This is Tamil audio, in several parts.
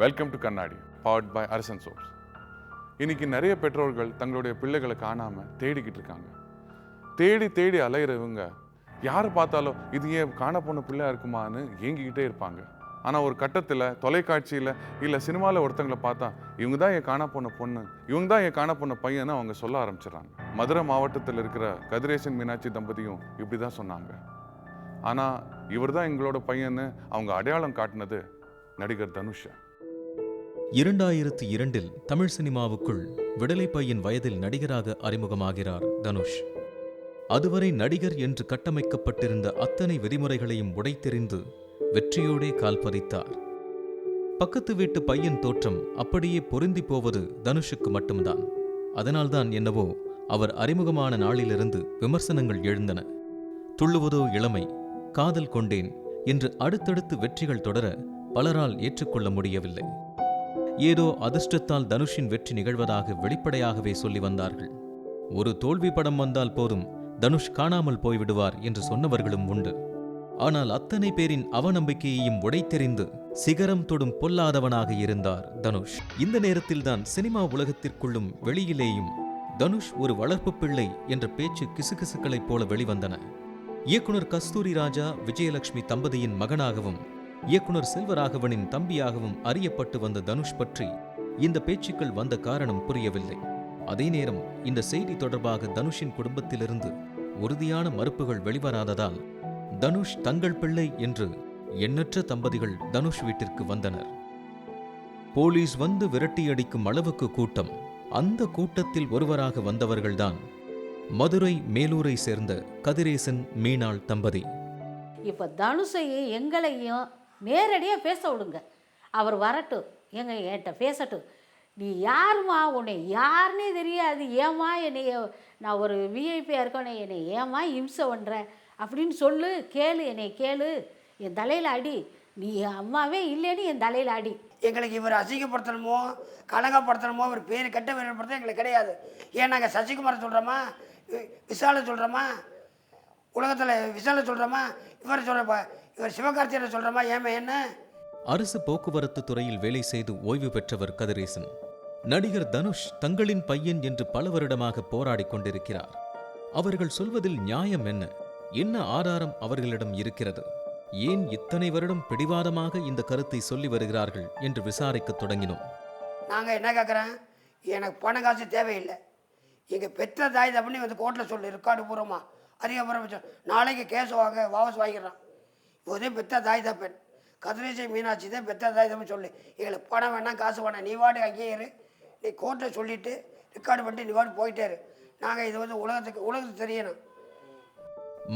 Welcome to Kannadi powered by Arasan soaps இன்னைக்கு நிறைய பெற்றோர்கள் தங்களுடைய பிள்ளைகளை காணாமல் தேடிக்கிட்டு இருக்காங்க. தேடி தேடி அலையிறவங்க யார் பார்த்தாலும் இது ஏன் காண போன இருக்குமான்னு ஏங்கிக்கிட்டே இருப்பாங்க. ஆனால் ஒரு கட்டத்தில் தொலைக்காட்சியில் இல்லை சினிமாவில் ஒருத்தங்களை பார்த்தா இவங்க தான் என் காண போன பொண்ணு இவங்க தான் என் காண போன பையன்னு அவங்க சொல்ல ஆரம்பிச்சிடறாங்க. மதுரை மாவட்டத்தில் இருக்கிற கதிரேசன் மீனாட்சி தம்பதியும் இப்படி தான் சொன்னாங்க. ஆனால் இவர் தான் எங்களோட பையன்னு அவங்க அடையாளம் காட்டினது நடிகர் தனுஷ். இரண்டாயிரத்து இரண்டில் தமிழ் சினிமாவுக்குள் விடலை பையன் வயதில் நடிகராக அறிமுகமாகிறார் தனுஷ். அதுவரை நடிகர் என்று கட்டமைக்கப்பட்டிருந்த அத்தனை விதிமுறைகளையும் உடைத்தெறிந்து வெற்றியோடே கால் பதித்தார். பக்கத்து வீட்டு பையன் தோற்றம் அப்படியே பொருந்தி போவது தனுஷுக்கு மட்டும்தான். அதனால்தான் என்னவோ அவர் அறிமுகமான நாளிலிருந்து விமர்சனங்கள் எழுந்தன. துள்ளுவதோ இளமை காதல் கொண்டேன் என்று அடுத்தடுத்து வெற்றிகள் தொடர பலரால் ஏற்றுக்கொள்ள முடியவில்லை. ஏதோ அதிர்ஷ்டத்தால் தனுஷின் வெற்றி நிகழ்வதாக வெளிப்படையாகவே சொல்லி வந்தார்கள். ஒரு தோல்வி படம் வந்தால் போதும் தனுஷ் காணாமல் போய்விடுவார் என்று சொன்னவர்களும் உண்டு. ஆனால் அத்தனை பேரின் அவநம்பிக்கையையும் உடைத்தெறிந்து சிகரம் தொடும் பொல்லாதவனாக இருந்தார் தனுஷ். இந்த நேரத்தில்தான் சினிமா உலகத்திற்குள்ளும் வெளியிலேயும் தனுஷ் ஒரு வளர்ப்பு பிள்ளை என்ற பேச்சு கிசுகிசுக்களைப் போல வெளிவந்தன. இயக்குனர் கஸ்தூரி ராஜா விஜயலட்சுமி தம்பதியின் மகனாகவும் இயக்குனர் செல்வராகவனின் தம்பியாகவும் அறியப்பட்டு வந்த தனுஷ் பற்றி இந்த பேச்சுக்கள் வந்த காரணம் புரியவில்லை. அதே நேரம் இந்த செய்தி தொடர்பாக தனுஷின் குடும்பத்திலிருந்து உறுதியான மறுப்புகள் வெளிவராததால் தனுஷ் தங்கள் பிள்ளை என்று எண்ணற்ற தம்பதிகள் தனுஷ் வீட்டிற்கு வந்தனர். போலீஸ் வந்து விரட்டியடிக்கும் அளவுக்கு கூட்டம் அந்த கூட்டத்தில் ஒருவராக வந்தவர்கள்தான் மதுரை மேலூரை சேர்ந்த கதிரேசன் மீனாள் தம்பதி. இப்போ தனுஷையும் எங்களையும் நேரடியாக பேச விடுங்க. அவர் வரட்டும். எங்க என்கிட்ட பேசட்டும் நீ யாரும்மா உன்னை யாருன்னே தெரியாது. ஏம்மா என்னை நான் ஒரு விஐபியாக இருக்கோனே. என்னை ஏம்மா இம்சை பண்ணுற அப்படின்னு சொல்லு. கேளு. என்னை கேளு. என் தலையில் அடி. நீ என் அம்மாவே இல்லைன்னு என் தலையில் அடி. எங்களுக்கு இவர் அசிங்கப்படுத்தணுமோ கலங்கப்படுத்தணுமோ அவர் பேர் கெட்ட வேறுபடுத்த எங்களுக்கு கிடையாது. ஏன் நாங்கள் சசிகுமாரை சொல்கிறோமா விசாலை சொல்கிறோமா உலகத்தில் விஷாலை சொல்கிறோமா இவர் சொல்கிறப்ப இவர் சிவகார்த்தியனை சொல்கிறோமா ஏமா என்ன? அரசு போக்குவரத்து துறையில் வேலை செய்து ஓய்வு பெற்றவர் கதிரேசன். நடிகர் தனுஷ் தங்களின் பையன் என்று பல வருடமாக போராடிக் கொண்டிருக்கிறார். அவர்கள் சொல்வதில் நியாயம் என்ன? என்ன ஆதாரம் அவர்களிடம் இருக்கிறது? ஏன் இத்தனை வருடம் பிடிவாதமாக இந்த கருத்தை சொல்லி வருகிறார்கள் என்று விசாரிக்கத் தொடங்கினோம். நாங்கள் என்ன கேட்குறேன் எனக்கு பண காசு தேவையில்லை. எங்கள் பெற்ற தாய் தப்புன்னு வந்து கோர்ட்டில் சொல்லு ரெக்கார்டு பூர்வமா. அதிகபுரம் நாளைக்கு கேஸ் வாங்க வாபஸ் வாங்கிடுறான். இப்போதே பெற்ற தாய் தப்பன் கதிரேஜை மீனாட்சி தான் பெத்த தாய் தப்புன்னு சொல்லு. எங்களுக்கு பணம் வேணாம் காசு வேணாம் நீ வாடு அங்கேயே இரு. நீ கோர்ட்டை சொல்லிவிட்டு ரெக்கார்டு பண்ணிட்டு நீ வாடு போயிட்டே இரு. நாங்கள் இது வந்து உலகத்துக்கு உலகத்துக்கு தெரியணும்.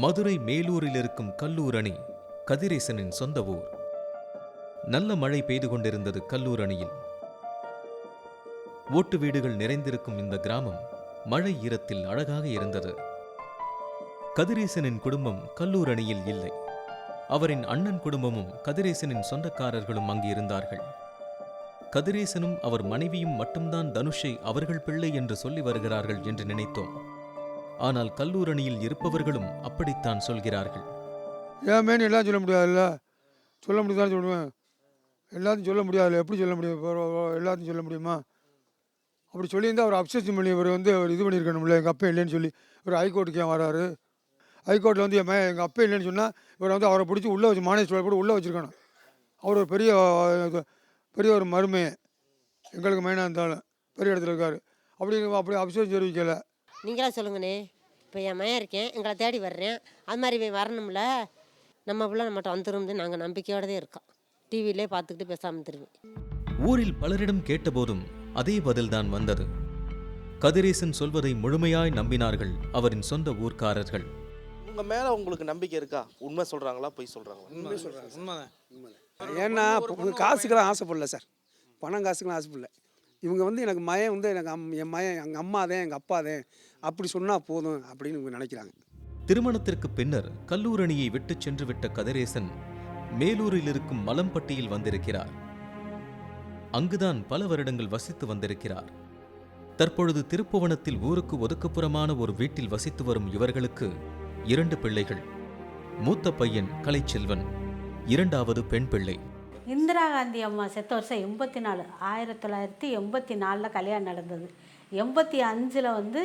மதுரை மேலூரில் இருக்கும் கல்லூர் அணி கதிரேசனின் சொந்த ஊர். நல்ல மழை பெய்து கொண்டிருந்தது கல்லூர் அணியில் ஓட்டு வீடுகள் நிறைந்திருக்கும் இந்த கிராமம் மழை ஈரத்தில் அழகாக இருந்தது. கதிரேசனின் குடும்பம் கல்லூர் அணியில் இல்லை. அவரின் அண்ணன் குடும்பமும் கதிரேசனின் சொந்தக்காரர்களும் அங்கு இருந்தார்கள். கதிரேசனும் அவர் மனைவியும் மட்டும்தான் தனுஷை அவர்கள் பிள்ளை என்று சொல்லி வருகிறார்கள் என்று நினைத்தோம். ஆனால் கல்லூரணியில் இருப்பவர்களும் அப்படித்தான் சொல்கிறார்கள். ஏமேன்னு எல்லாம் சொல்ல முடியாதுல்ல? சொல்ல முடியுதான்னு சொல்லுவேன். எல்லாத்தையும் சொல்ல முடியாதுல்ல? எப்படி சொல்ல முடியும்? எல்லாத்தையும் சொல்ல முடியுமா? அப்படி சொல்லியிருந்தால் அவர் அப்செஷன் பண்ணி இவர் வந்து அவர் இது பண்ணியிருக்கணும்ல எங்கள் அப்பா இல்லைன்னு சொல்லி. இவர் ஹைகோர்ட்டுக்கு ஏன் வராரு. ஹைகோர்ட்டில் வந்து என் எங்கள் அப்பா இல்லைன்னு சொன்னால் இவர் வந்து அவரை பிடிச்சி உள்ளே வச்சு மானேஸ்வரர் போட்டு உள்ளே வச்சுருக்கணும். அவர் ஒரு பெரிய பெரிய ஒரு மருமை. எங்களுக்கு மெயினாக இருந்தாலும் பெரிய இடத்துல இருக்கார். அப்படி அப்படி அப்செஷன் தெரிவிக்கலை நீங்களா சொல்லுங்கண்ணே. இப்போ என் மகன் இருக்கேன். எங்களை தேடி வர்றேன். அது மாதிரி இவன் வரணும்ல. நம்ம பிள்ளை நம்மகிட்ட வந்துடும் நாங்கள் நம்பிக்கையோடதே இருக்கோம். டிவிலே பார்த்துக்கிட்டு பேசாமல் திரும்பி ஊரில் பலரிடம் கேட்டபோதும் அதே பதில்தான் வந்தது. கதிரேசன் சொல்வதை முழுமையாய் நம்பினார்கள் அவரின் சொந்த ஊர்க்காரர்கள். உங்க மேல உங்களுக்கு நம்பிக்கை இருக்கா? உண்மை சொல்றாங்களா பொய் சொல்றாங்களா? உண்மை சொல்கிறேன் உண்மைதான். ஏன்னா காசுக்கெல்லாம் ஆசைப்படல சார். பணம் காசுக்கெல்லாம் ஆசைப்படல. இவங்க வந்து எனக்கு மயன் வந்து எனக்கு அம் என் மயன் எங்கள் அம்மா தான் எங்கள் அப்பா தான். அப்படி சொன்னால் போதும் அப்படின்னு இவங்க நினைக்கிறாங்க. திருமணத்திற்கு பின்னர் கல்லூரணியை விட்டுச் சென்று விட்ட கதிரேசன் மேலூரில் இருக்கும் மலம்பட்டியில் வந்திருக்கிறார். அங்குதான் பல வருடங்கள் வசித்து வந்திருக்கிறார். தற்பொழுது திருப்புவனத்தில் ஊருக்கு ஒதுக்குப்புறமான ஒரு வீட்டில் வசித்து வரும் இவர்களுக்கு இரண்டு பிள்ளைகள். மூத்த பையன் கலைச்செல்வன் இரண்டாவது பெண் பிள்ளை. இந்திரா காந்தி அம்மா செத்த வருஷம் எண்பத்தி நாலு ஆயிரத்தி தொள்ளாயிரத்தி எண்பத்தி நாலில் கல்யாணம் நடந்தது. எண்பத்தி அஞ்சில் வந்து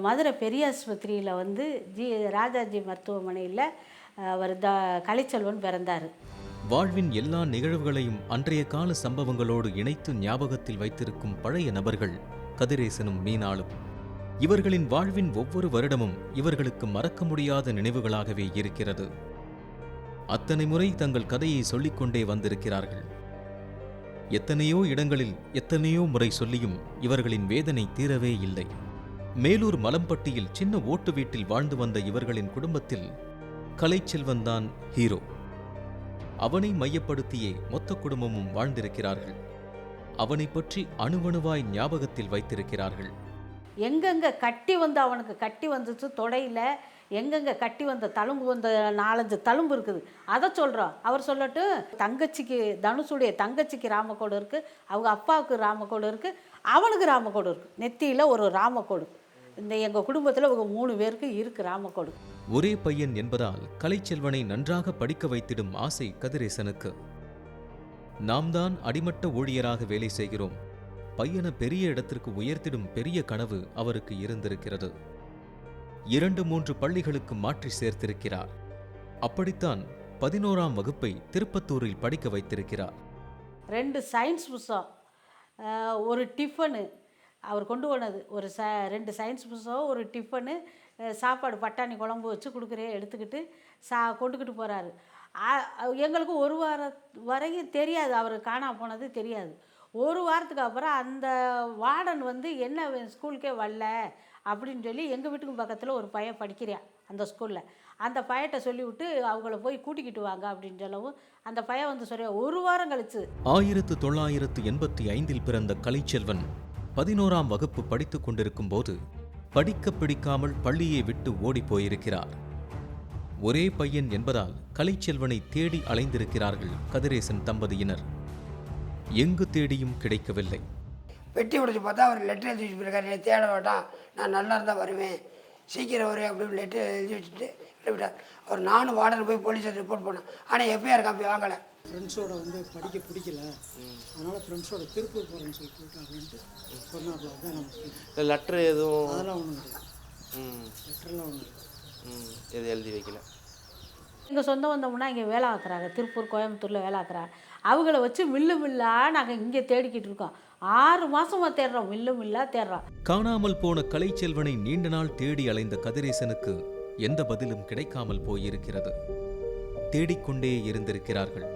மதுரை பெரியாஸ்பத்திரியில் வந்து ஜி ராஜாஜி மருத்துவமனையில் அவர் த கலைச்செல்வன் பிறந்தார். வாழ்வின் எல்லா நிகழ்வுகளையும் அன்றைய கால சம்பவங்களோடு இணைத்து ஞாபகத்தில் வைத்திருக்கும் பழைய நபர்கள் கதிரேசனும் மீனாளும். இவர்களின் வாழ்வின் ஒவ்வொரு வருடமும் இவர்களுக்கு மறக்க முடியாத நினைவுகளாகவே இருக்கிறது. அத்தனை முறை தங்கள் கதையை சொல்லிக்கொண்டே வந்திருக்கிறார்கள். எத்தனையோ இடங்களில் எத்தனையோ முறை சொல்லியும் இவர்களின் வேதனை தீரவே இல்லை. மேலூர் மலம்பட்டியில் சின்ன ஓட்டு வீட்டில் வாழ்ந்து வந்த இவர்களின் குடும்பத்தில் கலைச்செல்வன்தான் ஹீரோ. அவனை மையப்படுத்தியே மொத்த குடும்பமும் வாழ்ந்திருக்கிறார்கள். அவனை பற்றி அணுவணுவாய் ஞாபகத்தில் வைத்திருக்கிறார்கள். எங்கெங்கே கட்டி வந்து அவனுக்கு கட்டி வந்துச்சு தொடையில் எங்கெங்கே கட்டி வந்த தழும்பு வந்த நாலஞ்சு தழும்பு இருக்குது. அதை சொல்கிறோம் அவர் சொல்லட்டும் தங்கச்சிக்கு தனுஷுடைய தங்கச்சிக்கு ராமக்கோடு இருக்குது அவங்க அப்பாவுக்கு ராமக்கோடு இருக்குது அவனுக்கு ராமக்கோடு இருக்குது நெத்தியில் ஒரு ராமக்கோடு. இந்த எங்கள் குடும்பத்தில் ஒரு மூணு பேருக்கு இருக்கு ராமக்கோடு. ஒரே பையன் என்பதால் கலைச்செல்வனை நன்றாக படிக்க வைத்திடும் ஆசை கதிரேசனுக்கு. நாம் தான் அடிமட்ட ஊழியராக வேலை செய்கிறோம். பையனை பெரிய இடத்திற்கு உயர்த்திடும் பெரிய கனவு அவருக்கு இருந்திருக்கிறது. இரண்டு மூன்று பள்ளிகளுக்கு மாற்றி சேர்த்திருக்கிறார். அப்படித்தான் பதினோராம் வகுப்பை திருப்பத்தூரில் படிக்க வைத்திருக்கிறார். ரெண்டு சயின்ஸ் புஸ்தகம். ஒரு டிஃபனு அவர் கொண்டு போனது. ஒரு ச ரெண்டு சயின்ஸ் புஸ்தகம் ஒரு டிஃபனு சாப்பாடு பட்டாணி குழம்பு வச்சு கொடுக்குறே எடுத்துக்கிட்டு சா கொண்டுக்கிட்டு போகிறாரு எங்களுக்கு ஒரு வார வரையும் தெரியாது. அவர் காணாம போனது தெரியாது. ஒரு வாரத்துக்கு அப்புறம் அந்த வார்டன் வந்து என்ன ஸ்கூலுக்கே வரல அப்படின்னு சொல்லி எங்கள் வீட்டுக்கு பக்கத்தில் ஒரு பையன் படிக்கிறியா அந்த ஸ்கூலில். அந்த பையட்ட சொல்லிவிட்டு அவங்கள போய் கூட்டிக்கிட்டு வாங்க அப்படின்னு சொல்லவும் அந்த பையன் வந்து சொல்ல ஒரு வாரம் கழிச்சு. ஆயிரத்து தொள்ளாயிரத்து எண்பத்தி ஐந்தில் பிறந்த கலைச்செல்வன் பதினோராம் வகுப்பு படித்து கொண்டிருக்கும் போது படிக்க பிடிக்காமல் பள்ளியை விட்டு ஓடிப் போயிருக்கிறார். ஒரே பையன் என்பதால் கலைச்செல்வனை தேடி அலைந்திருக்கிறார்கள் கதிரேசன் தம்பதியினர். எங்கு தேடியும் கிடைக்கவில்லை. பெட்டி உடைச்சு பார்த்தா அவர் லெட்டர் எழுதி வச்சுருக்காரு. என்னை தேட வேண்டாம் நான் நல்லா இருந்தால் வருவேன். சீக்கிரம் வருவேன் அப்படின்னு லெட்டர் எழுதி வச்சுட்டு விட்டார் அவர் நானும் வார்டன் போய் போலீஸை ரிப்போர்ட் பண்ணேன். ஆனால் எஃப்ஐஆர் காப்பி வாங்கலை. ஃப்ரெண்ட்ஸோட வந்து படிக்க பிடிக்கல. அதனால் ஃப்ரெண்ட்ஸோட திருப்பூர் போகிறேன்னு சொல்லி போயிட்டாங்கன்ட்டு சொன்னாப்புல தான் நமக்கு இல்லை லெட்ரு எதுவும் அதெல்லாம் ஒன்றும் கிடையாது ம். லெட்டர்லாம் ஒன்றும் கிடையாது ம். எது எழுதி வைக்கல. எங்கள் சொந்த வந்தோம்னா இங்கே வேலை பார்க்குறாங்க திருப்பூர் கோயம்புத்தூரில் வேலை பார்க்குறாங்க அவங்கள வச்சு மில்லு வில்லா நாங்கள் இங்கே தேடிக்கிட்டு இருக்கோம். ஆறு மாசமா தேடுறோம். மில்லு மில்லாக தேடுறோம். காணாமல் போன கலைச்செல்வனை நீண்ட நாள் தேடி அலைந்த கதிரேசனுக்கு எந்த பதிலும் கிடைக்காமல் போயிருக்கிறது. தேடிக்கொண்டே இருந்திருக்கிறார்கள்.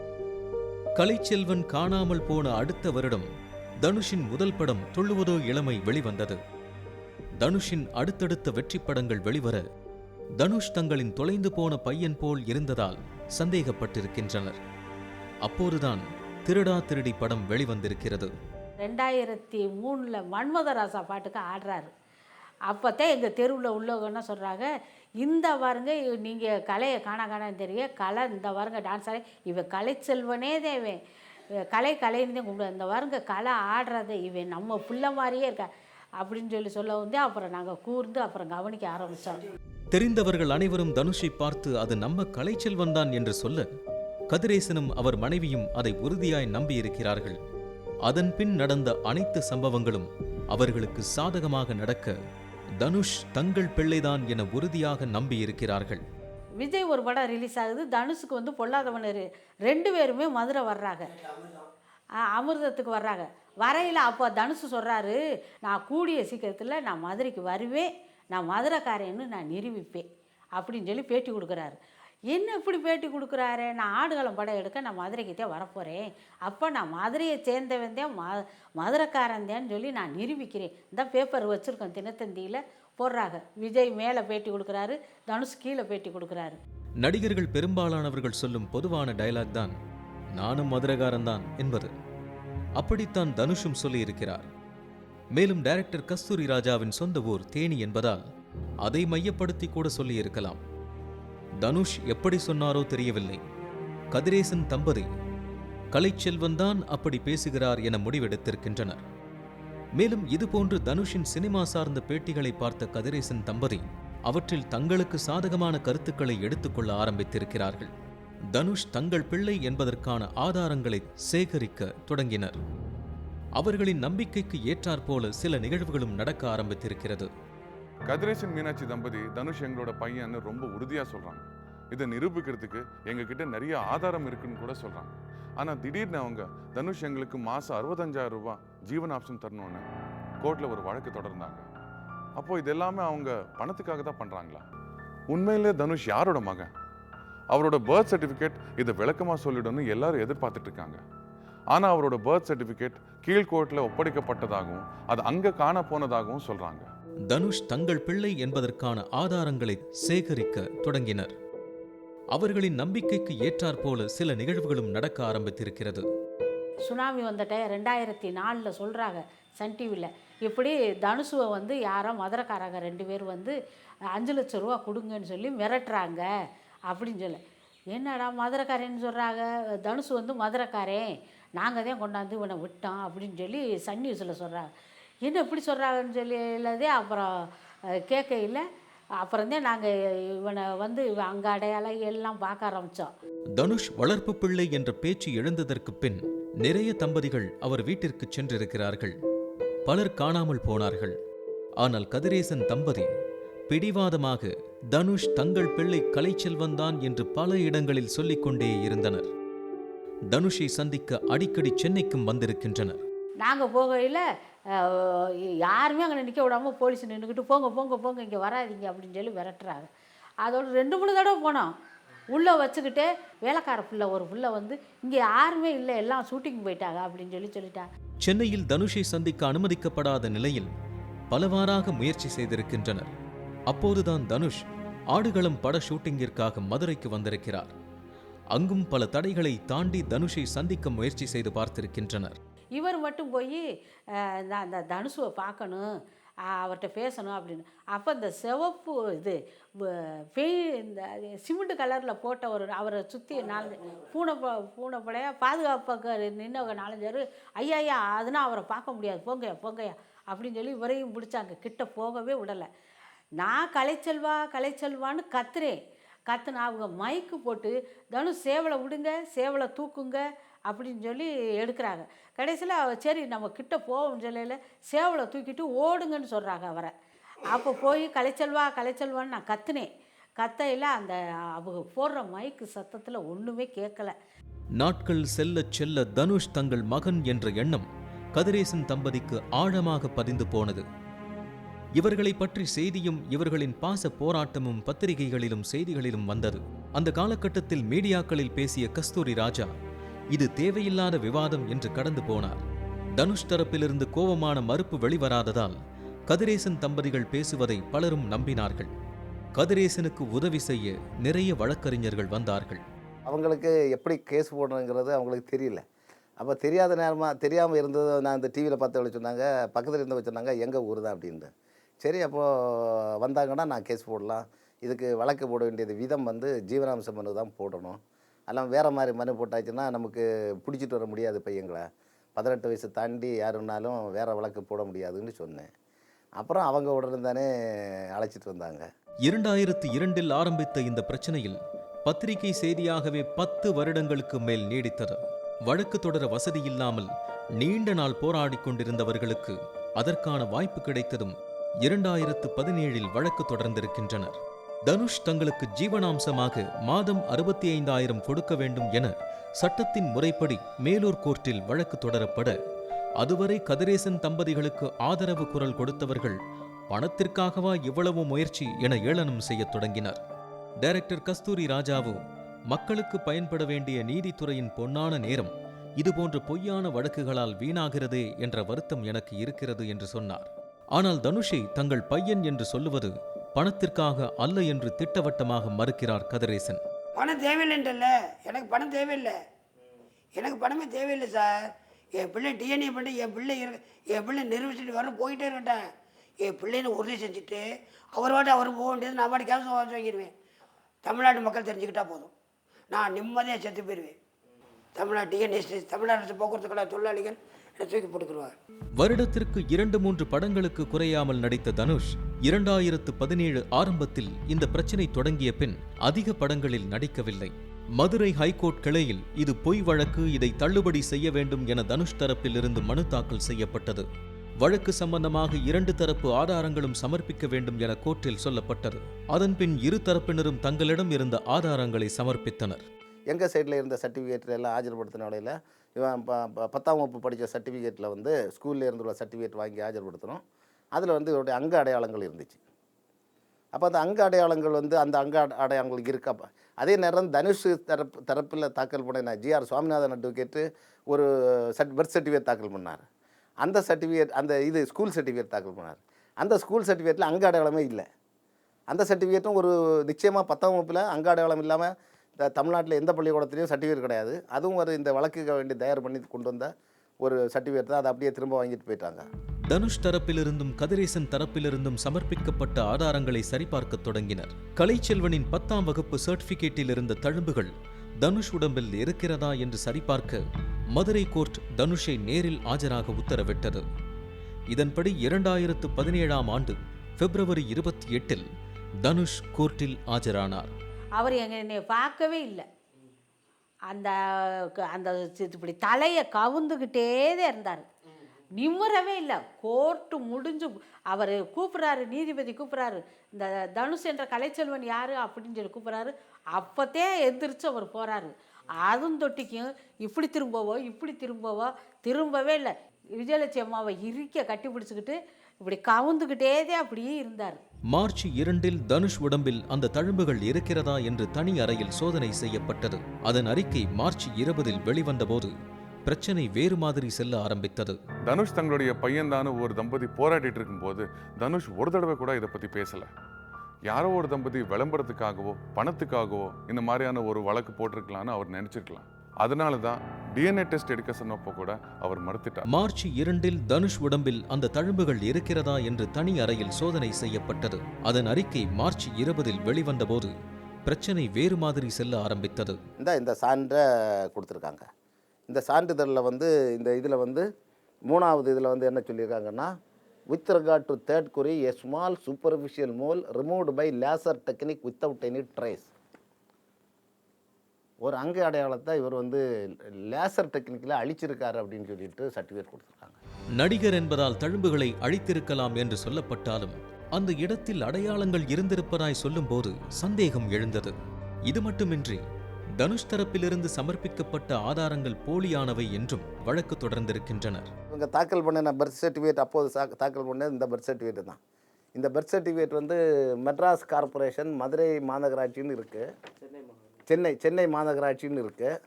கலைச்செல்வன் காணாமல் போன அடுத்த வருடம் தனுஷின் முதல் படம் தொழுவதோ இளமை வெளிவந்தது. தனுஷின் அடுத்தடுத்த வெற்றி படங்கள் வெளிவர தனுஷ் தங்களின் தொலைந்து போன பையன் போல் இருந்ததால் சந்தேகப்பட்டிருக்கின்றனர். அப்போதுதான் திருடா திருடி படம் வெளிவந்திருக்கிறது. ரெண்டாயிரத்தி மூணில் மன்மதராசா பாட்டுக்கு ஆடுறாரு. அப்போத்தான் எங்கள் தெருவில் உள்ளவங்க என்ன சொல்கிறாங்க இந்த பாருங்க நீங்கள் கலையை காணா காணான்னு தெரிய கலை இந்த பாருங்க டான்ஸ் ஆடி இவன் கலைச்செல்வனே தான் இவன் இவன் கலை கலைன்னு தான் கூப்பிடுவோம் இந்த பாருங்க கலை ஆடுறத இவன் நம்ம புள்ள மாதிரியே இருக்கா? அப்படின்னு சொல்லி சொல்ல வந்து அப்புறம் நாங்கள் கூர்ந்து அப்புறம் கவனிக்க ஆரம்பித்தோம் தெரிந்தவர்கள் அனைவரும் தனுஷை பார்த்து அது நம்ம கலைச்செல்வன் தான் என்று சொல்ல கதிரேசனும் அவர் மனைவியும் அதை உறுதியாய் நம்பியிருக்கிறார்கள். அதன் பின் நடந்த அனைத்து சம்பவங்களும் அவர்களுக்கு சாதகமாக நடக்க தனுஷ் தங்கள் பிள்ளைதான் என உறுதியாக நம்பியிருக்கிறார்கள். விஜய் ஒரு படம் ரிலீஸ் ஆகுது. தனுஷுக்கு வந்து பொல்லாதவன் ரெண்டு பேருமே மதுரை வர்றாங்க. அமிர்தத்துக்கு வர்றாங்க. வரையில் அப்போ தனுஷு சொல்கிறாரு நான் கூடிய சீக்கிரத்தில் நான் மதுரைக்கு வருவேன். நான் மதுரைக்காரன்னு நான் நிரூபிப்பேன். அப்படின்னு சொல்லி பேட்டி கொடுக்குறாரு. என்ன இப்படி பேட்டி கொடுக்குறாரு? நான் ஆடுகளம் படம் எடுக்க நான் மதுரைக்கிட்டே வரப்போகிறேன் அப்போ நான் மதுரையை சேர்ந்தவன் தான் ம மதுரைக்காரன் சொல்லி நான் நிரூபிக்கிறேன். இந்த பேப்பர் வச்சுருக்கோம் தினத்தந்தியில். போடுறாங்க. விஜய் மேலே பேட்டி கொடுக்குறாரு தனுஷ் கீழே பேட்டி கொடுக்குறாரு. நடிகர்கள் பெரும்பாலானவர்கள் சொல்லும் பொதுவான டயலாக் தான் நானும் மதுரகாரன் தான் என்பது. அப்படித்தான் தனுஷும் சொல்லியிருக்கிறார். மேலும் டைரக்டர் கஸ்தூரி ராஜாவின் சொந்த ஊர் தேனி என்பதால் அதை மையப்படுத்தி கூட சொல்லியிருக்கலாம். தனுஷ் எப்படி சொன்னாரோ தெரியவில்லை. கதிரேசன் தம்பதி கலைச்செல்வன் தான் அப்படி பேசுகிறார் என முடிவெடுத்திருக்கின்றனர். மேலும் இதுபோன்று தனுஷின் சினிமா சார்ந்த பேட்டிகளை பார்த்த கதிரேசன் தம்பதி அவற்றில் தங்களுக்கு சாதகமான கருத்துக்களை எடுத்துக்கொள்ள ஆரம்பித்திருக்கிறார்கள். தனுஷ் தங்கள் பிள்ளை என்பதற்கான ஆதாரங்களை சேகரிக்க தொடங்கினர். அவர்களின் நம்பிக்கைக்கு ஏற்றாற்போல சில நிகழ்வுகளும் நடக்க ஆரம்பித்திருக்கிறது. கதிரேசன் மீனாட்சி தம்பதி தனுஷ் எங்களோட பையன்னு ரொம்ப உறுதியாக சொல்கிறாங்க இதை நிரூபிக்கிறதுக்கு எங்ககிட்ட நிறைய ஆதாரம் இருக்குன்னு கூட சொல்கிறாங்க ஆனால் திடீர்னு அவங்க தனுஷ் எங்களுக்கு மாதம் அறுபத்தஞ்சாயிரம் ரூபா ஜீவன் ஆப்ஷன் தரணும்னு கோர்ட்டில் ஒரு வழக்கு தொடர்ந்தாங்க. அப்போ இது எல்லாமே அவங்க பணத்துக்காக தான் பண்ணுறாங்களா உண்மையிலே தனுஷ் யாரோட மகன்? அவரோட பர்த் சர்டிஃபிகேட் இதை விளக்கமாக சொல்லிடும்னு எல்லாரும் எதிர்பார்த்துட்டு இருக்காங்க. ஆனால் அவரோட பர்த் சர்டிஃபிகேட் கீழ்கோர்ட்டில் ஒப்படைக்கப்பட்டதாகவும் அது அங்கே காண போனதாகவும் சொல்கிறாங்க தனுஷ் தங்கள் பிள்ளை என்பதற்கான ஆதாரங்களை சேகரிக்க தொடங்கினர். அவர்களின் நம்பிக்கைக்கு ஏற்றாற்போல சில நிகழ்வுகளும் நடக்க ஆரம்பித்திருக்கிறது. சுனாமி வந்த டயம் ரெண்டாயிரத்தி நாலில் சொல்கிறாங்க சன் டிவியில் இப்படி தனுஷுவை வந்து யாரோ மதுரக்காரங்க ரெண்டு பேர் வந்து அஞ்சு லட்ச ரூபா கொடுங்கன்னு சொல்லி மிரட்டுறாங்க அப்படின்னு சொல்ல. என்னடா மதுரக்காரன்னு சொல்கிறாங்க தனுஷு வந்து மதுரக்காரன். நாங்கள் தான் கொண்டாந்து இவனை விட்டோம் அப்படின்னு சொல்லி சன் நியூஸில் சொல்கிறாங்க என்ன இப்படி சொல்கிறாங்கன்னு சொல்லி இல்லதே அப்புறம் கேட்கையில் அப்புறம் தான் நாங்கள் இவனை வந்து அங்கே அடையாளம் எல்லாம் பார்க்க ஆரம்பித்தோம் தனுஷ் வளர்ப்பு பிள்ளை என்ற பேச்சு எழுந்ததற்கு பின் நிறைய தம்பதிகள் அவர் வீட்டிற்கு சென்றிருக்கிறார்கள். பலர் காணாமல் போனார்கள். ஆனால் கதிரேசன் தம்பதி பிடிவாதமாக தனுஷ் தங்கள் பிள்ளை கலைச்செல்வன்தான் என்று பல இடங்களில் சொல்லிக்கொண்டே இருந்தனர். தனுஷை சந்திக்க அடிக்கடி சென்னைக்கும் வந்திருக்கின்றனர். நாங்கள் போகையில் யாருமே அங்கே நிற்க விடாமல் போலீஸ் நின்றுக்கிட்டு போங்க போங்க போங்க இங்கே வராதீங்க அப்படின்னு சொல்லி விரட்டுறாங்க. அதோட ரெண்டு மூணு தடவை போனோம் உள்ளே வச்சுக்கிட்டே வேலைக்கார புள்ள ஒரு புள்ள வந்து இங்கே யாருமே இல்லை எல்லாம் ஷூட்டிங் போயிட்டாங்க அப்படின்னு சொல்லி சொல்லிட்டாங்க சென்னையில் தனுஷை சந்திக்க அனுமதிக்கப்படாத நிலையில் பலவாறாக முயற்சி செய்திருக்கின்றனர். அப்போதுதான் தனுஷ் ஆடுகளம் பட ஷூட்டிங்கிற்காக மதுரைக்கு வந்திருக்கிறார். அங்கும் பல தடைகளை தாண்டி தனுஷை சந்திக்க முயற்சி செய்து பார்த்திருக்கின்றனர். இவர் மட்டும் போய் நான் அந்த தனுஷுவை பார்க்கணும் அவர்கிட்ட பேசணும் அப்படின்னு. அப்போ இந்த சிவப்பு இது பெய் இந்த சிமெண்ட் கலரில் போட்ட ஒரு அவரை சுற்றி நாலு பூனை பூனை படையா பாதுகாப்பாக நின்று நாலஞ்சு பேர் ஐயா ஐயா அதனால் அவரை பார்க்க முடியாது. போங்கய்யா போங்கய்யா அப்படின்னு சொல்லி இவரையும் பிடிச்சாங்க கிட்ட போகவே விடலை. நான் கலைச்செல்வா கலைச்செல்வான்னு கத்துறேன். கத்துனா அவங்க மைக்கு போட்டு தனுஷ் சேவலை விடுங்க சேவலை தூக்குங்க அப்படின்னு சொல்லி எடுக்கிறாங்க. கடைசியில் சரி நம்ம கிட்ட போவோம் சொல்லையில் சேவலை தூக்கிட்டு ஓடுங்கன்னு சொல்கிறாங்க அவரை. அப்போ போய் கலைச்செல்வா கலைச்செல்வான்னு நான் கத்துனேன். கத்தையில் அந்த அவங்க போடுற மைக்கு சத்தத்தில் ஒன்றுமே கேட்கல. நாட்கள் செல்ல செல்ல தனுஷ் தங்கள் மகன் என்ற எண்ணம் கதிரேசன் தம்பதிக்கு ஆழமாக பதிந்து போனது. இவர்களை பற்றி செய்தியும் இவர்களின் பாச போராட்டமும் பத்திரிகைகளிலும் செய்திகளிலும் வந்தது. அந்த காலகட்டத்தில் மீடியாக்களில் பேசிய கஸ்தூரி ராஜா இது தேவையில்லாத விவாதம் என்று கடந்து போனார். தனுஷ் தரப்பிலிருந்து கோபமான மறுப்பு வெளிவராததால் கதிரேசன் தம்பதிகள் பேசுவதை பலரும் நம்பினார்கள். கதிரேசனுக்கு உதவி செய்ய நிறைய வழக்கறிஞர்கள் வந்தார்கள். அவங்களுக்கு எப்படி கேஸ் போடணுங்கிறது அவங்களுக்கு தெரியல. அப்போ தெரியாத நேரமாக தெரியாமல் இருந்தது நான் இந்த டிவியில் பார்த்தவங்க சொன்னாங்க பக்கத்தில் இருந்தவங்க சொன்னாங்க எங்கள் ஊர் தான் அப்படின்ட்டு. சரி அப்போது வந்தாங்கன்னா நான் கேஸ் போடலாம். இதுக்கு வழக்கு போட வேண்டியது விதம் வந்து ஜீவனாம்சம் தான் போடணும். எல்லாம் வேறு மாதிரி மனு போட்டாச்சுன்னா நமக்கு பிடிச்சிட்டு வர முடியாது பையங்களை பதினெட்டு வயசு தாண்டி யாருன்னாலும் வேறு வழக்கு போட முடியாதுன்னு சொன்னேன். அப்புறம் அவங்க உடனே தானே அழைச்சிட்டு வந்தாங்க. இரண்டாயிரத்து இரண்டில் ஆரம்பித்த இந்த பிரச்சனையில் பத்திரிகை செய்தியாகவே பத்து வருடங்களுக்கு மேல் நீடித்தது. வழக்கு தொடர வசதி இல்லாமல் நீண்ட நாள் போராடி கொண்டிருந்தவர்களுக்கு அதற்கான வாய்ப்பு கிடைத்ததும் இரண்டாயிரத்து பதினேழில் வழக்கு தொடர்ந்திருக்கின்றனர். தனுஷ் தங்களுக்கு ஜீவனாம்சமாக மாதம் அறுபத்தி ஐந்தாயிரம் கொடுக்க வேண்டும் என சட்டத்தின் முறைப்படி மேலூர் கோர்ட்டில் வழக்கு தொடரப்பட அதுவரை கதிரேசன் தம்பதிகளுக்கு ஆதரவு குரல் கொடுத்தவர்கள் பணத்திற்காகவா இவ்வளவு முயற்சி என ஏளனம் செய்யத் தொடங்கினர். டைரக்டர் கஸ்தூரி ராஜாவோ மக்களுக்கு பயன்பட வேண்டிய நீதித்துறையின் பொன்னான நேரம் இதுபோன்ற பொய்யான வழக்குகளால் வீணாகிறதே என்ற வருத்தம் எனக்கு இருக்கிறது என்று சொன்னார். ஆனால் தனுஷை தங்கள் பையன் என்று சொல்லுவது பணத்திற்காக அல்ல என்று திட்டவட்டமாக மறுக்கிறார் கதிரேசன். பணம் தேவையில்லைன்றல்ல எனக்கு பணம் தேவையில்லை. எனக்கு பணமே தேவையில்லை சார். என் பிள்ளை டிஎன்ஏ பண்ணி என் பிள்ளை இரு என் பிள்ளை நிரூபிச்சுட்டு வர போயிட்டே இருக்கட்டேன் என் பிள்ளைன்னு உறுதி செஞ்சுட்டு அவர் வாட்டி அவர் போக வேண்டியது நான் பாட்டு கேஸ் வாங்கிடுவேன். தமிழ்நாட்டு மக்கள் தெரிஞ்சுக்கிட்டா போதும். நான் நிம்மதியாக செத்து போயிடுவேன். தமிழ்நாடு டிஎன்எஸ்டி தமிழ்நாடு அரசு போக்குவரத்து கழக தொழிலாளிகள் தூக்கி போட்டுக்குருவாங்க வருடத்திற்கு இரண்டு மூன்று படங்களுக்கு குறையாமல் நடித்த தனுஷ் இரண்டாயிரத்து பதினேழு ஆரம்பத்தில் இந்த பிரச்சினை தொடங்கிய பின் அதிக படங்களில் நடிக்கவில்லை. மதுரை ஹைகோர்ட் கிளையில் இது பொய் வழக்கு இதை தள்ளுபடி செய்ய வேண்டும் என தனுஷ் தரப்பில் இருந்து மனு தாக்கல் செய்யப்பட்டது. வழக்கு சம்பந்தமாக இரண்டு தரப்பு ஆதாரங்களும் சமர்ப்பிக்க வேண்டும் என கோர்ட்டில் சொல்லப்பட்டது. அதன்பின் இரு தரப்பினரும் தங்களிடம் இருந்த ஆதாரங்களை சமர்ப்பித்தனர். எங்கள் சைடில் இருந்த சர்டிஃபிகேட் எல்லாம் ஆஜர்படுத்தின வேலையில் இவன் ப ப- பத்தாம் வகுப்பு படித்த சர்டிஃபிகேட்டில் வந்து ஸ்கூலில் இருந்துள்ள சர்டிஃபிகேட் வாங்கி ஆஜர்படுத்தணும். அதில் வந்து இவருடைய அங்க அடையாளங்கள் இருந்துச்சு. அப்போ அந்த அங்க அடையாளங்கள் வந்து அந்த அங்க அடையாளங்கள் இருக்கப்ப அதே நேரம் தனுஷ் தரப்பு தரப்பில் தாக்கல் பண்ண ஜிஆர் சுவாமிநாதன் அட்வொகேட்டு ஒரு சர்ட் பர்த் சர்டிஃபிகேட் தாக்கல் பண்ணார். அந்த சர்டிஃபிகேட் அந்த இது ஸ்கூல் சர்டிஃபிகேட் தாக்கல் பண்ணார். அந்த ஸ்கூல் சர்டிஃபிகேட்டில் அங்க அடையாளமே இல்லை. அந்த சர்டிஃபிகேட்டும் ஒரு நிச்சயமாக பத்தாம் வகுப்பில் அங்க அடையாளம் இல்லாமல் இந்த தமிழ்நாட்டில் எந்த பள்ளிக்கூடத்துலையும் சர்டிஃபிகேட் கிடையாது. அதுவும் ஒரு இந்த வழக்குக்கு வேண்டி தயார் பண்ணி கொண்டு வந்த ஒரு சர்டிஃபிகேட் தான். அதை அப்படியே திரும்ப வாங்கிட்டு போயிட்டாங்க. தனுஷ் தரப்பிலிருந்தும் கதிரேசன் தரப்பிலிருந்தும் சமர்ப்பிக்கப்பட்ட ஆதாரங்களை சரிபார்க்க தொடங்கினர். கலைச்செல்வனின் பத்தாம் வகுப்பு சர்டிபிகேட்டில் இருந்த தழும்புகள் தனுஷ் உடம்பில் இருக்கிறதா என்று சரிபார்க்க மதுரை கோர்ட் தனுஷை நேரில் ஆஜராக உத்தரவிட்டது. இதன்படி இரண்டாயிரத்து பதினேழாம் ஆண்டு பிப்ரவரி இருபத்தி எட்டில் தனுஷ் கோர்ட்டில் ஆஜரானார். அவர் என்னை பார்க்கவே இல்லை. அந்த அந்த இப்படி தலையை கவுந்துக்கிட்டே இருந்தார். நிம்மறவே இல்லை. கோர்ட்டு முடிஞ்சு அவர் கூப்பிட்றாரு நீதிபதி கூப்பிட்றாரு இந்த தனுஷ் என்ற கலைச்செல்வன் யார் அப்படின்னு சொல்லி கூப்பிட்றாரு அப்போத்தே எந்திரிச்சு அவர் போகிறாரு அதுவும் தொட்டிக்கும் இப்படி திரும்பவோ இப்படி திரும்பவோ திரும்பவே இல்லை. விஜயலட்சுமி அம்மாவை இறுக்க கட்டி பிடிச்சிக்கிட்டு இப்படி கவுந்துக்கிட்டே அப்படியே இருந்தார். மார்ச் இரண்டில் தனுஷ் உடம்பில் அந்த தழும்புகள் இருக்கிறதா என்று தனி அறையில் சோதனை செய்யப்பட்டது. அதன் அறிக்கை மார்ச் இருபதில் வெளிவந்தபோது பிரச்சனை வேறு மாதிரி செல்ல ஆரம்பித்தது. தனுஷ் தங்களுடைய பையன்தான ஒரு தம்பதி போராடிட்டு இருக்கும்போது தனுஷ் ஒரு தடவை கூட இதை பற்றி பேசலை. யாரோ ஒரு தம்பதி விளம்பரத்துக்காகவோ பணத்துக்காகவோ இந்த மாதிரியான ஒரு வழக்கு போட்டிருக்கலாம்னு அவர் நினச்சிருக்கலாம். அதனால தான் டிஎன்ஏ டெஸ்ட் எடுக்க சொன்னப்போ கூட அவர் மறுத்துட்டார். மார்ச் இரண்டில் தனுஷ் உடம்பில் அந்த தழும்புகள் இருக்கிறதா என்று தனி அறையில் சோதனை செய்யப்பட்டது. அதன் அறிக்கை மார்ச் இருபதில் வெளிவந்தபோது பிரச்சனை வேறு மாதிரி செல்ல ஆரம்பித்தது. இந்த இந்த சான்றை கொடுத்துருக்காங்க. இந்த சான்றிதழில் வந்து இந்த இதில் வந்து மூணாவது இதில் வந்து என்ன சொல்லியிருக்காங்கன்னா வித் regard டு தேர்ட் குறி a small superficial mole removed by laser technique without any trace ஒரு அங்க அடையாளத்தை இவர் வந்து லேசர் டெக்னிக்கில் அழிச்சிருக்காரு அப்படின்னு சொல்லிட்டு சர்டிஃபிகேட் கொடுத்துருக்காங்க. நடிகர் என்பதால் தழும்புகளை அழித்திருக்கலாம் என்று சொல்லப்பட்டாலும் அந்த இடத்தில் அடையாளங்கள் இருந்திருப்பதாய் சொல்லும்போது சந்தேகம் எழுந்தது. இது மட்டுமின்றி தனுஷ் தரப்பிலிருந்து சமர்ப்பிக்கப்பட்ட ஆதாரங்கள் போலியானவை என்றும் வழக்கு தொடர்ந்திருக்கின்றனர். இவங்க தாக்கல் பண்ணின பர்த் சர்டிஃபிகேட் அப்போது தாக்கல் பண்ணது இந்த பர்த் சர்டிஃபிகேட் தான். இந்த பர்த் சர்டிஃபிகேட் வந்து மெட்ராஸ் கார்ப்பரேஷன் மதுரை மாநகராட்சின்னு இருக்குது சென்னை சென்னை மாநகராட்சின்னு இருக்குது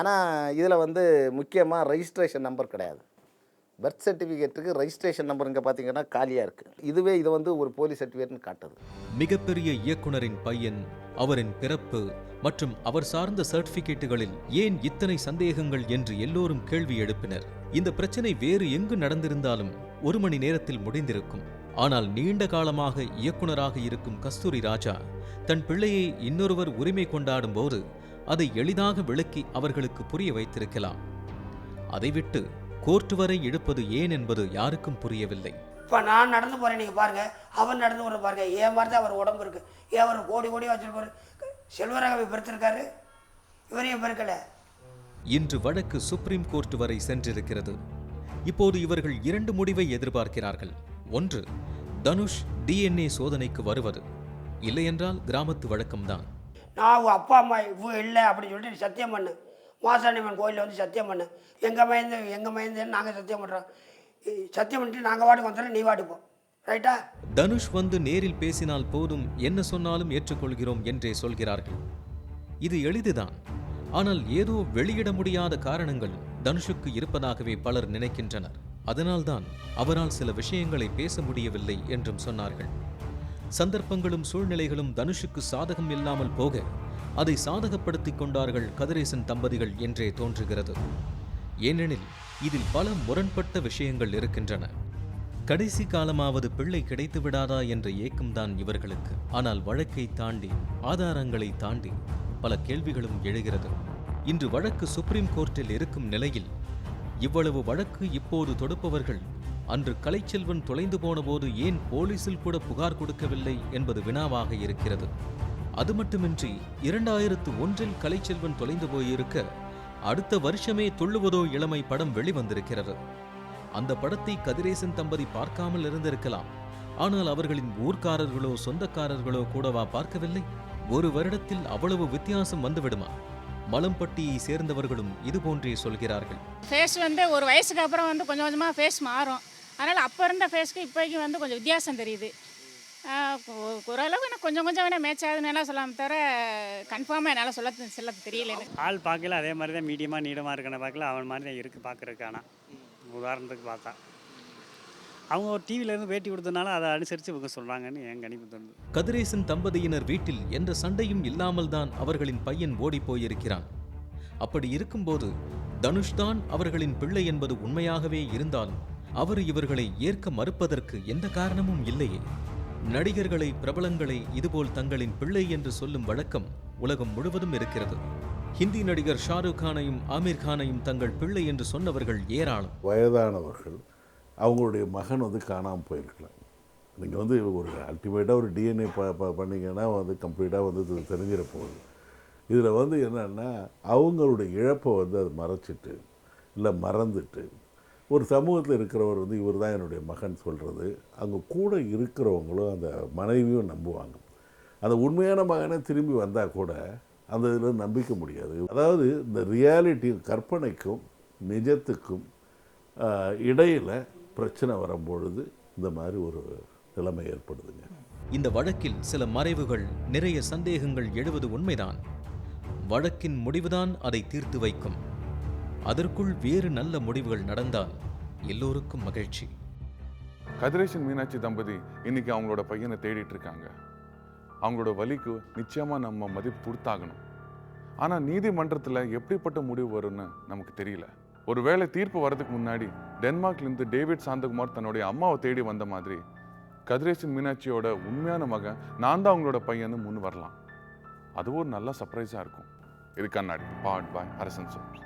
ஆனால் இதில் வந்து முக்கியமாக ரெஜிஸ்ட்ரேஷன் நம்பர் கிடையாது. பர்த் சர்டிஃபிகேட்டுக்கு ரெஜிஸ்ட்ரேஷன் நம்பர் இங்கே பார்த்தீங்கன்னா காலியாக இருக்குது இதுவே இது வந்து ஒரு போலி சர்டிஃபிகேட்னு காட்டுது. மிகப்பெரிய இயக்குனரின் பையன் அவரின் பிறப்பு மற்றும் அவர் சார்ந்த சர்டிபிகேட்டுகளில் ஏன் இத்தனை சந்தேகங்கள் என்று எல்லோரும் கேள்வி எழுப்பினர். இந்த பிரச்சனை வேறு எங்கு நடந்திருந்தாலும் ஒரு மணி நேரத்தில் முடிந்திருக்கும். ஆனால் நீண்ட காலமாக இயக்குனராக இருக்கும் கஸ்தூரி ராஜா தன் பிள்ளையை இன்னொருவர் உரிமை கொண்டாடும் போது அதை எளிதாக விளக்கி அவர்களுக்கு புரிய வைத்திருக்கலாம். அதை விட்டு கோர்ட் வரை இழுப்பது ஏன் என்பது யாருக்கும் புரியவில்லை. இப்போ நான் நடந்து போகிறேன் நீங்கள் பாருங்கள் அவர் நடந்து போகிற பாருங்கள் ஏன் மாதிரி தான் அவர் உடம்பு இருக்குது ஏன் அவர் கோடி கோடி வச்சிருப்பாரு. செல்வராகவை பெருத்திருக்காரு இவரையும் பெருக்கலை இன்று வழக்கு சுப்ரீம் கோர்ட் வரை சென்றிருக்கிறது. இப்போது இவர்கள் இரண்டு முடிவை எதிர்பார்க்கிறார்கள். ஒன்று தனுஷ் டிஎன்ஏ சோதனைக்கு வருவது. இல்லையென்றால் கிராமத்து வழக்கம்தான். நான் அப்பா அம்மா இவ்வளோ இல்லை அப்படின்னு சொல்லிட்டு சத்தியம் பண்ணு. மாசாணியம்மன் கோயிலில் வந்து சத்தியம் பண்ணு எங்கள் மயந்து எங்கள் மயந்தேன்னு நாங்கள் சத்தியம் பண்ணுறோம் சத்தியம் பண்ணிட்டு நாங்கள் வாட்டுக்கு வந்துடுறோம் நீ வாட்டுப்போம் ரைட்டா தனுஷ் வந்து நேரில் பேசினால் போதும் என்ன சொன்னாலும் ஏற்றுக்கொள்கிறோம் என்றே சொல்கிறார்கள். இது எளிதுதான். ஆனால் ஏதோ வெளியிட முடியாத காரணங்கள் தனுஷுக்கு இருப்பதாகவே பலர் நினைக்கின்றனர். அதனால்தான் அவரால் சில விஷயங்களை பேச முடியவில்லை என்றும் சொன்னார்கள். சந்தர்ப்பங்களும் சூழ்நிலைகளும் தனுஷுக்கு சாதகம் இல்லாமல் போக அதை சாதகப்படுத்திக் கொண்டார்கள் கதிரேசன் தம்பதிகள் என்றே தோன்றுகிறது. ஏனெனில் இதில் பல முரண்பட்ட விஷயங்கள் இருக்கின்றன. கடைசி காலமாவது பிள்ளை கிடைத்து விடாதா என்ற ஏக்கம்தான் இவர்களுக்கு. ஆனால் வழக்கை தாண்டி ஆதாரங்களை தாண்டி பல கேள்விகளும் எழுகிறது. இன்று வழக்கு சுப்ரீம் கோர்ட்டில் இருக்கும் நிலையில் இவ்வளவு வழக்கு இப்போது தொடுப்பவர்கள் அன்று கலைச்செல்வன் தொலைந்து போனபோது ஏன் போலீசில் கூட புகார் கொடுக்கவில்லை என்பது வினாவாக இருக்கிறது. அது மட்டுமின்றி இரண்டாயிரத்து ஒன்றில் கலைச்செல்வன் தொலைந்து போயிருக்க அடுத்த வருஷமே துள்ளுவதோ இளமை படம் வெளிவந்திருக்கிறது. அந்த படத்தை கதிரேசன் தம்பதி பார்க்காமல் இருந்திருக்கலாம். ஆனால் அவர்களின் ஊர்க்காரர்களோ சொந்தக்காரர்களோ கூடவா பார்க்கவில்லை? ஒரு வருடத்தில் அவ்வளவு வித்தியாசம் வந்துவிடுமா? மலம்பட்டியை சேர்ந்தவர்களும் இது போன்றே சொல்கிறார்கள். ஃபேஸ் வந்து ஒரு வயசுக்கு அப்புறம் வந்து கொஞ்சம் கொஞ்சமாக ஃபேஸ் மாறும். அதனால் அப்போ இருந்த ஃபேஸ்க்கு இப்போதைக்கு வந்து கொஞ்சம் வித்தியாசம் தெரியுது. ஓரளவு எனக்கு கொஞ்சம் கொஞ்சம் வேணால் மேட்ச் ஆகுதுன்னு எல்லாம் சொல்லலாம் தவிர கன்ஃபார்மாக என்னால் சொல்ல சொல்ல தெரியல ஆள் பார்க்கல அதே மாதிரி தான் மீடியமாக நீளமாக இருக்கன பார்க்கல அவன் மாதிரி தான் இருக்குது பார்க்குறதுக்கு ஆனால் உதாரணத்துக்கு பார்த்தா. அவங்க ஒரு டிவிலேருந்து பேட்டி கொடுத்தனால அதை அனுசரித்து இவங்க சொல்கிறாங்கன்னு என் கணிப்பு தோணுது. கதிரேசன் தம்பதியினர் வீட்டில் எந்த சண்டையும் இல்லாமல்தான் அவர்களின் பையன் ஓடிப் போயிருக்கிறான். அப்படி இருக்கும்போது தனுஷ்தான் அவர்களின் பிள்ளை என்பது உண்மையாகவே இருந்தாலும் அவர் இவர்களை ஏற்க மறுப்பதற்கு எந்த காரணமும் இல்லையே. நடிகர்களை பிரபலங்களை இதுபோல் தங்களின் பிள்ளை என்று சொல்லும் வழக்கம் உலகம் முழுவதும் இருக்கிறது. ஹிந்தி நடிகர் ஷாருக் கானையும் ஆமீர் கானையும் தங்கள் பிள்ளை என்று சொன்னவர்கள் ஏராளம். வயதானவர்கள் அவங்களுடைய மகன் வந்து காணாமல் போயிருக்கலாம். நீங்கள் வந்து ஒரு அல்டிமேட்டாக ஒரு டிஎன்ஏ ப ப பண்ணிங்கன்னா வந்து கம்ப்ளீட்டாக வந்து இது தெரிஞ்சிட போகுது. இதில் வந்து என்னென்னா அவங்களுடைய இழப்பை வந்து அது மறைச்சிட்டு இல்லை மறந்துட்டு ஒரு சமூகத்தில் இருக்கிறவர் வந்து இவர் தான் என்னுடைய மகன் சொல்கிறது அங்கே கூட இருக்கிறவங்களும் அந்த மனைவியும் நம்புவாங்க. அந்த உண்மையான மகனை திரும்பி வந்தால் கூட அந்த இதில் நம்பிக்க முடியாது. அதாவது இந்த ரியாலிட்டி கற்பனைக்கும் நிஜத்துக்கும் இடையில் பிரச்சனை வரும்பொழுது இந்த மாதிரி ஒரு நிலைமை ஏற்படுதுங்க. இந்த வழக்கில் சில மறைவுகள் நிறைய சந்தேகங்கள் எழுவது உண்மைதான். வழக்கின் முடிவுதான் அதை தீர்த்து வைக்கும். அதற்குள் வேறு நல்ல முடிவுகள் நடந்தால் எல்லோருக்கும் மகிழ்ச்சி. கதிரேசன் மீனாட்சி தம்பதி இன்னைக்கு அவங்களோட பையனை தேடிட்டு இருக்காங்க. அவங்களோட வலிக்கு நிச்சயமா நம்ம மதிப்பு கொடுத்தாகணும். ஆனா நீதிமன்றத்துல எப்படிப்பட்ட முடிவு வரும்னு நமக்கு தெரியல. ஒருவேளை தீர்ப்பு வர்றதுக்கு முன்னாடி டென்மார்க்ல இருந்து டேவிட் சாந்தகுமார் தன்னுடைய அம்மாவை தேடி வந்த மாதிரி கதிரேசன் மீனாட்சியோட உண்மையான மகன் நான் தான் அவங்களோட பையன்னு முன் வரலாம். அதுவும் ஒரு நல்ல சர்ப்ரைஸாக இருக்கும். இது கண்ணாடி. பாட் பாய் அரசன் சோப்ஸ்